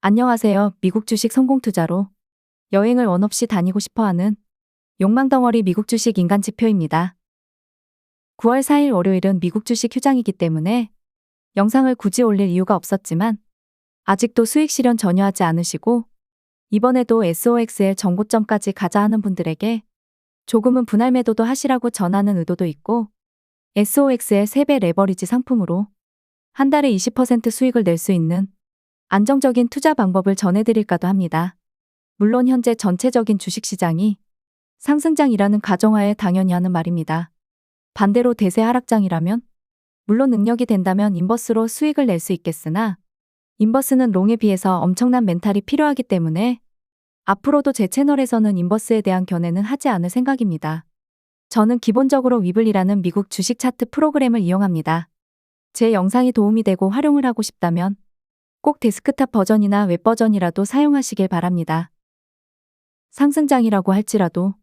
안녕하세요. 미국 주식 성공 투자로 여행을 원 없이 다니고 싶어 하는 욕망덩어리 미국 주식 인간 지표입니다. 9월 4일 월요일은 미국 주식 휴장이기 때문에 영상을 굳이 올릴 이유가 없었지만 아직도 수익 실현 전혀 하지 않으시고 이번에도 SOXL 정고점까지 가자 하는 분들에게 조금은 분할 매도도 하시라고 전하는 의도도 있고 SOXL 3배 레버리지 상품으로 한 달에 20% 수익을 낼 수 있는 안정적인 투자 방법을 전해드릴까도 합니다. 물론 현재 전체적인 주식시장이 상승장이라는 가정하에 당연히 하는 말입니다. 반대로 대세 하락장이라면 물론 능력이 된다면 인버스로 수익을 낼 수 있겠으나 인버스는 롱에 비해서 엄청난 멘탈이 필요하기 때문에 앞으로도 제 채널에서는 인버스에 대한 견해는 하지 않을 생각입니다. 저는 기본적으로 위블이라는 미국 주식 차트 프로그램을 이용합니다. 제 영상이 도움이 되고 활용을 하고 싶다면 꼭 데스크탑 버전이나 웹 버전이라도 사용하시길 바랍니다. 상승장이라고 할지라도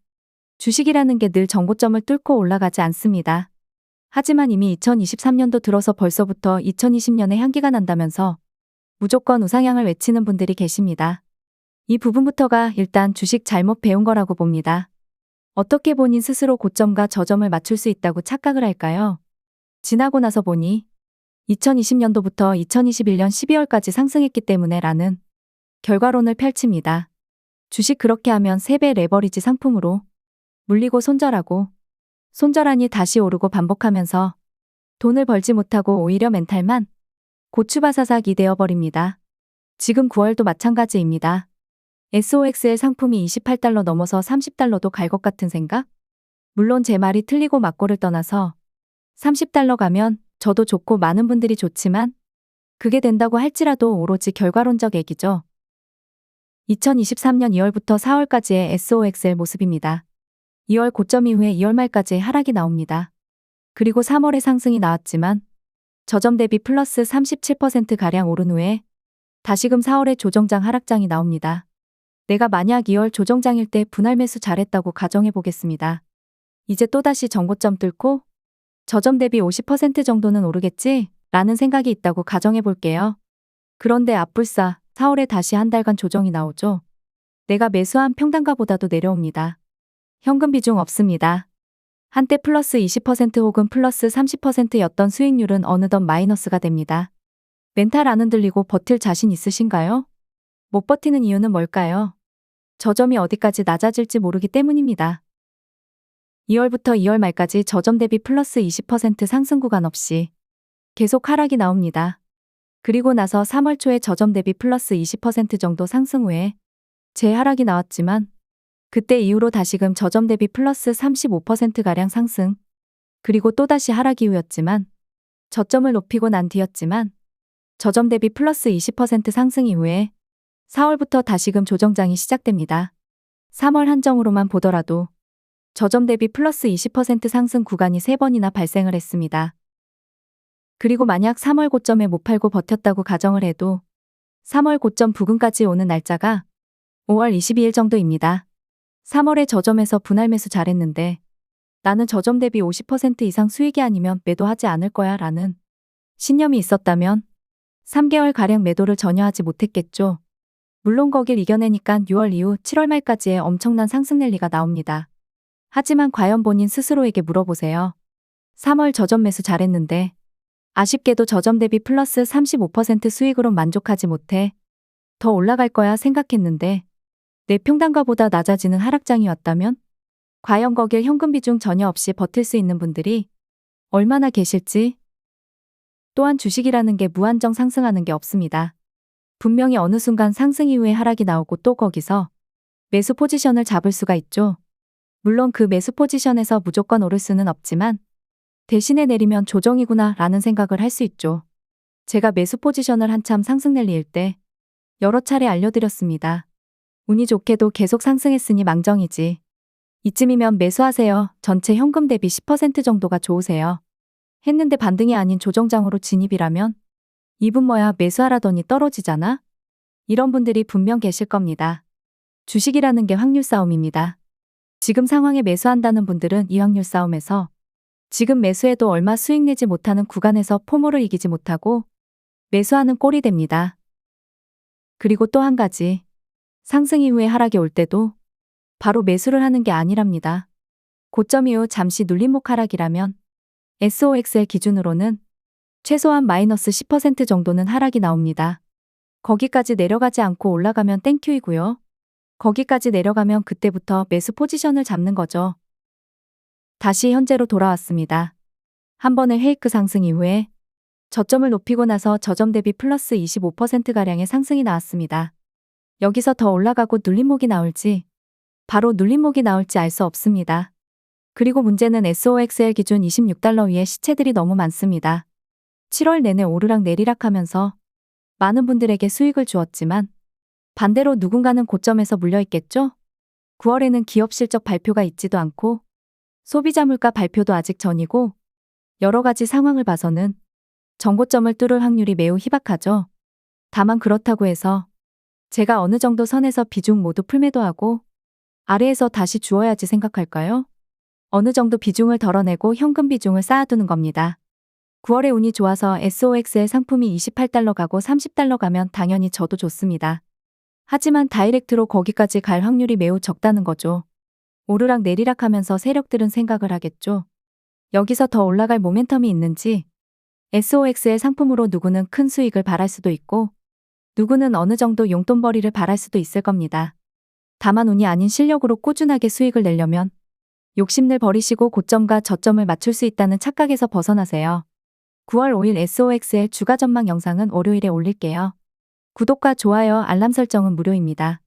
주식이라는 게 늘 정고점을 뚫고 올라가지 않습니다. 하지만 이미 2023년도 들어서 벌써부터 2020년에 향기가 난다면서 무조건 우상향을 외치는 분들이 계십니다. 이 부분부터가 일단 주식 잘못 배운 거라고 봅니다. 어떻게 본인 스스로 고점과 저점을 맞출 수 있다고 착각을 할까요? 지나고 나서 보니 2020년도부터 2021년 12월까지 상승했기 때문에 라는 결과론을 펼칩니다. 주식 그렇게 하면 3배 레버리지 상품으로 물리고 손절하고 손절하니 다시 오르고 반복하면서 돈을 벌지 못하고 오히려 멘탈만 고추바사삭이 되어버립니다. 지금 9월도 마찬가지입니다. SOXL 상품이 28달러 넘어서 30달러도 갈 것 같은 생각? 물론 제 말이 틀리고 맞고를 떠나서 30달러 가면 저도 좋고 많은 분들이 좋지만 그게 된다고 할지라도 오로지 결과론적 얘기죠. 2023년 2월부터 4월까지의 SOXL 모습입니다. 2월 고점 이후에 2월 말까지 하락이 나옵니다. 그리고 3월에 상승이 나왔지만 저점 대비 플러스 37%가량 오른 후에 다시금 4월에 조정장 하락장이 나옵니다. 내가 만약 2월 조정장일 때 분할 매수 잘했다고 가정해 보겠습니다. 이제 또다시 정고점 뚫고 저점 대비 50% 정도는 오르겠지? 라는 생각이 있다고 가정해 볼게요. 그런데 앞불사 4월에 다시 한 달간 조정이 나오죠. 내가 매수한 평단가보다도 내려옵니다. 현금 비중 없습니다. 한때 플러스 20% 혹은 플러스 30%였던 수익률은 어느덧 마이너스가 됩니다. 멘탈 안 흔들리고 버틸 자신 있으신가요? 못 버티는 이유는 뭘까요? 저점이 어디까지 낮아질지 모르기 때문입니다. 2월부터 2월 말까지 저점 대비 플러스 20% 상승 구간 없이 계속 하락이 나옵니다. 그리고 나서 3월 초에 저점 대비 플러스 20% 정도 상승 후에 재하락이 나왔지만 그때 이후로 다시금 저점 대비 플러스 35%가량 상승 그리고 또다시 하락 이후였지만 저점을 높이고 난 뒤였지만 저점 대비 플러스 20% 상승 이후에 4월부터 다시금 조정장이 시작됩니다. 3월 한정으로만 보더라도 저점 대비 플러스 20% 상승 구간이 3번이나 발생을 했습니다. 그리고 만약 3월 고점에 못 팔고 버텼다고 가정을 해도 3월 고점 부근까지 오는 날짜가 5월 22일 정도입니다. 3월에 저점에서 분할 매수 잘했는데 나는 저점 대비 50% 이상 수익이 아니면 매도하지 않을 거야 라는 신념이 있었다면 3개월 가량 매도를 전혀 하지 못했겠죠. 물론 거길 이겨내니까 6월 이후 7월 말까지의 엄청난 상승 랠리가 나옵니다. 하지만 과연 본인 스스로에게 물어보세요. 3월 저점 매수 잘했는데 아쉽게도 저점 대비 플러스 35% 수익으로 만족하지 못해 더 올라갈 거야 생각했는데 내 평단가보다 낮아지는 하락장이 왔다면 과연 거길 현금 비중 전혀 없이 버틸 수 있는 분들이 얼마나 계실지 또한 주식이라는 게 무한정 상승하는 게 없습니다. 분명히 어느 순간 상승 이후에 하락이 나오고 또 거기서 매수 포지션을 잡을 수가 있죠. 물론 그 매수 포지션에서 무조건 오를 수는 없지만 대신에 내리면 조정이구나 라는 생각을 할 수 있죠. 제가 매수 포지션을 한참 상승 랠리일 때 여러 차례 알려드렸습니다. 운이 좋게도 계속 상승했으니 망정이지. 이쯤이면 매수하세요. 전체 현금 대비 10% 정도가 좋으세요. 했는데 반등이 아닌 조정장으로 진입이라면 이분 뭐야 매수하라더니 떨어지잖아? 이런 분들이 분명 계실 겁니다. 주식이라는 게 확률 싸움입니다. 지금 상황에 매수한다는 분들은 이 확률 싸움에서 지금 매수해도 얼마 수익 내지 못하는 구간에서 포모를 이기지 못하고 매수하는 꼴이 됩니다. 그리고 또 한 가지. 상승 이후에 하락이 올 때도 바로 매수를 하는 게 아니랍니다. 고점 이후 잠시 눌림목 하락이라면 SOXL 기준으로는 최소한 마이너스 10% 정도는 하락이 나옵니다. 거기까지 내려가지 않고 올라가면 땡큐이고요. 거기까지 내려가면 그때부터 매수 포지션을 잡는 거죠. 다시 현재로 돌아왔습니다. 한 번의 헤이크 상승 이후에 저점을 높이고 나서 저점 대비 플러스 25%가량의 상승이 나왔습니다. 여기서 더 올라가고 눌림목이 나올지, 바로 눌림목이 나올지 알 수 없습니다. 그리고 문제는 SOXL 기준 26달러 위에 시체들이 너무 많습니다. 7월 내내 오르락 내리락 하면서 많은 분들에게 수익을 주었지만 반대로 누군가는 고점에서 물려 있겠죠? 9월에는 기업 실적 발표가 있지도 않고 소비자 물가 발표도 아직 전이고 여러 가지 상황을 봐서는 정고점을 뚫을 확률이 매우 희박하죠. 다만 그렇다고 해서 제가 어느 정도 선에서 비중 모두 풀매도하고 아래에서 다시 주어야지 생각할까요? 어느 정도 비중을 덜어내고 현금 비중을 쌓아두는 겁니다. 9월에 운이 좋아서 SOXL 상품이 28달러 가고 30달러 가면 당연히 저도 좋습니다. 하지만 다이렉트로 거기까지 갈 확률이 매우 적다는 거죠. 오르락 내리락 하면서 세력들은 생각을 하겠죠. 여기서 더 올라갈 모멘텀이 있는지 SOXL 상품으로 누구는 큰 수익을 바랄 수도 있고 누구는 어느 정도 용돈벌이를 바랄 수도 있을 겁니다. 다만 운이 아닌 실력으로 꾸준하게 수익을 내려면 욕심을 버리시고 고점과 저점을 맞출 수 있다는 착각에서 벗어나세요. 9월 5일 SOXL 주가 전망 영상은 월요일에 올릴게요. 구독과 좋아요, 알람 설정은 무료입니다.